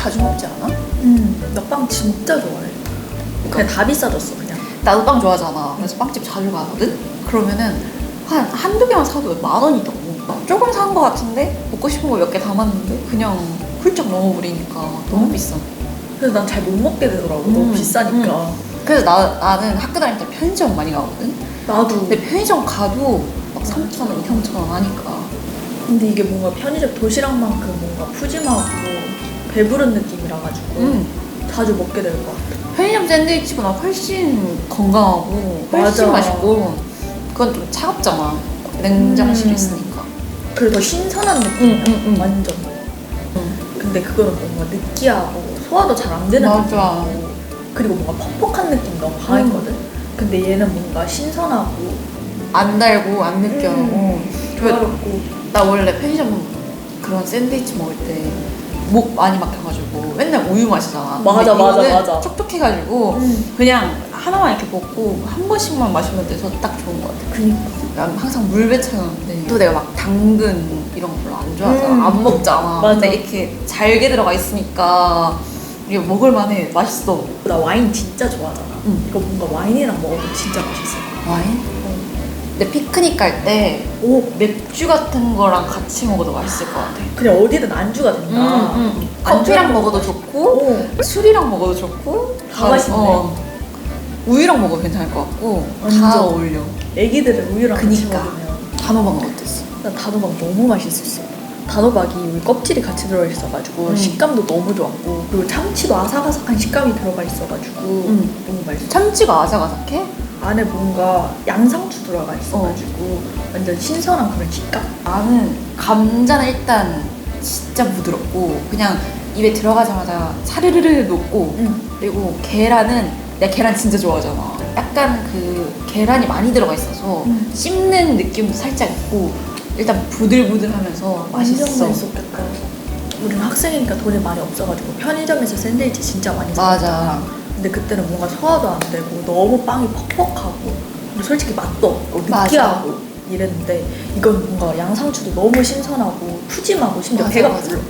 자주 먹지 않아? 음, 나 빵 진짜 좋아해. 그냥 다 비싸졌어 그냥. 나도 빵 좋아하잖아. 그래서 빵집 자주 가거든? 그러면은 한 한두 개만 사도 만 원이 넘어. 조금 산 거 같은데 먹고 싶은 거 몇 개 담았는데 그냥 훌쩍 넘어버리니까 너무 음. 비싸. 그래서 난 잘 못 먹게 되더라고. 음, 너무 비싸니까. 그래서 나, 나는 학교 다닐 때 편의점 많이 가거든? 나도. 근데 편의점 가도 막 3,000원, 2,000원 하니까. 근데 이게 뭔가 편의점 도시락만큼 뭔가 푸짐하고 배부른 느낌이라 가지고 음. 자주 먹게 될 것 같아. 편의점 샌드위치보다 훨씬 건강하고 훨씬 맞아. 맛있고 그건 좀 차갑잖아. 냉장실에 음. 있으니까. 그리고 더 신선한 느낌. 응, 응, 응. 완전. 응. 근데 그거는 뭔가 느끼하고 소화도 잘 안 되는 맞아. 느낌이고 그리고 뭔가 퍽퍽한 느낌 너무 강했거든. 근데 얘는 뭔가 신선하고 안 달고 안 느끼하고. 음. 조화롭고 나 원래 편의점 그런 샌드위치 먹을 때 목 많이 막혀가지고 맨날 우유 마시잖아. 맞아, 근데 맞아, 이거는 맞아. 촉촉해가지고 음. 그냥 하나만 이렇게 먹고 한 번씩만 마시면 돼서 딱 좋은 것 같아. 그니까 난 항상 물 배차였는데 또 내가 막 당근 이런 거 별로 안 좋아하잖아. 음. 안 먹잖아. 맞아. 근데 이렇게 잘게 들어가 있으니까 이게 먹을만해. 맛있어. 나 와인 진짜 좋아하잖아. 응. 이거 뭔가 와인이랑 먹어도 진짜 맛있어. 와인? 근데 피크닉 갈 때 오 맥주 같은 거랑 같이 먹어도 맛있을 것 같아. 그냥 어디든 안주가 된다. 음, 커피랑 먹어도 좋고 오 술이랑 먹어도 좋고 다 맛있네. 어. 우유랑 먹어도 괜찮을 것 같고 다 완전. 어울려. 애기들은 우유랑 같이 그니까. 먹으면 단호박 어땠어? 난 단호박 너무 맛있었어. 단호박이 우리 껍질이 같이 들어 있어가지고 음. 식감도 너무 좋았고 그리고 참치도 아삭아삭한 식감이 들어가 있어가지고 음. 너무 맛있어. 참치가 아삭아삭해? 안에 뭔가 양상추 들어가 있어가지고 완전 신선한 그런 식감. 나는 감자는 일단 진짜 부드럽고 그냥 입에 들어가자마자 사르르르 녹고 응. 그리고 계란은 내가 계란 진짜 좋아하잖아. 약간 그 계란이 많이 들어가 있어서 음. 씹는 느낌도 살짝 있고 일단 부들부들하면서 맛있어. 완전 맛있었겠다. 우리는 학생이니까 돈이 많이 없어가지고 편의점에서 샌드위치 진짜 많이 사. 맞아. 근데 그때는 뭔가 소화도 안 되고 너무 빵이 퍽퍽하고 그리고 솔직히 맛도 없고 맞아. 느끼하고 이랬는데 이건 뭔가 양상추도 너무 신선하고 푸짐하고 심지어 맞아, 배가 맞아. 불러.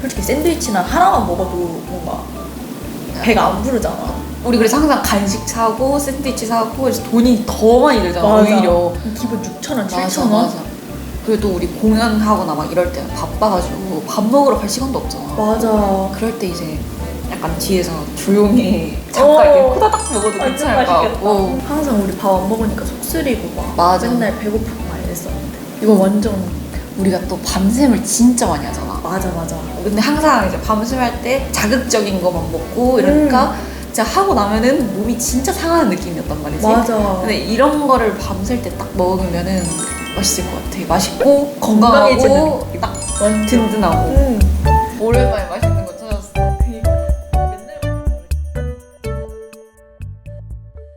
솔직히 샌드위치는 하나만 먹어도 뭔가 배가 안 부르잖아. 우리 그래서 항상 간식 사고 샌드위치 사고 그래서 돈이 더 많이 들잖아 오히려. 기본 6천 원, 맞아, 7천 원. 맞아. 그리고 또 우리 공연하거나 막 이럴 때는 바빠가지고 밥 먹으러 갈 시간도 없잖아. 맞아. 그럴 때 이제 약간 뒤에서 조용히 어. 잠깐 이렇게 호다닥 먹어도 완전 괜찮을 것. 같고. 항상 우리 밥 안 먹으니까 속 쓰리고 막 맞아. 맨날 배고프고 막 이랬었는데 이거 완전 우리가 또 밤샘을 진짜 많이 하잖아. 맞아 맞아. 근데 항상 이제 밤샘 할 때 자극적인 것만 먹고 이러니까 진짜 하고 나면은 몸이 진짜 상하는 느낌이었단 말이지. 맞아. 근데 이런 거를 밤샐 때 딱 먹으면은 맛있을 것 같아. 맛있고 건강해지는 건강하고 딱 완전. 든든하고. 음.